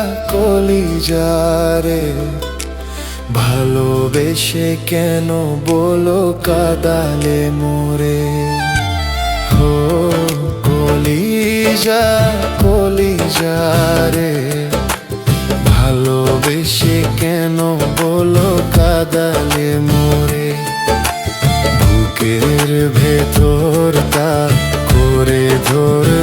কলিজা কলিজা রে ভালোবেসে কেন বলো কাদালে মোরে? হো, কলিজা কলিজা রে ভালোবেসে কেন বলো কাদালে মোরে? বুকের ভেতর তা করে ধর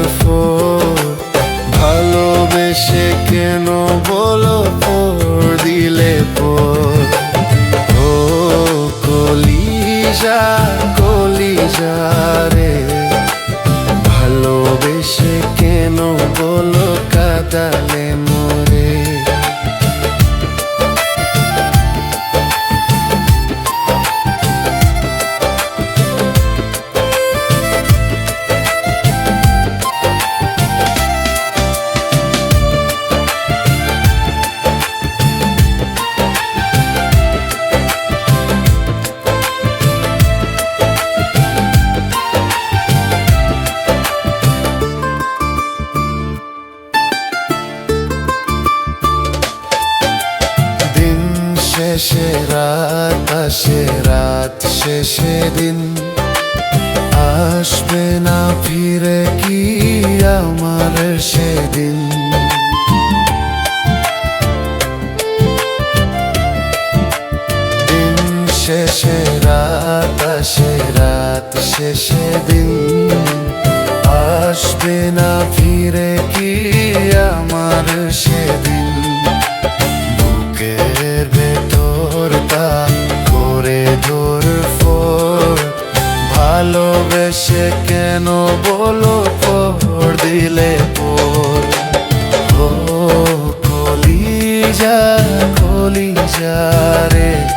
কলিজা কলিজা শেষে রাত, আসে রাত শেষে দিন আসবে না ফিরে কি আমার সেদিন? দিন শেষে রাত, আসে রাত শেষে দিন আসবে না ফিরে কি আমার সেদিন? ভালোবেসে কেন বলো পর দিলে পর? ও কলিজা কলিজা রে।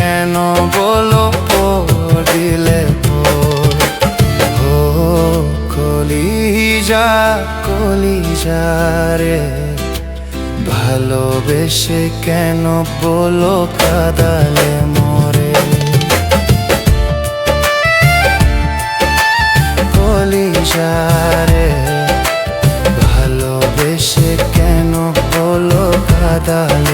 কেন বলো? পর দিলে ও কলিজা কলিজা রে। ভালোবেসে কেন বলো কাদালে মরে? কলিজারে ভালোবেসে কেন বলো কাদালে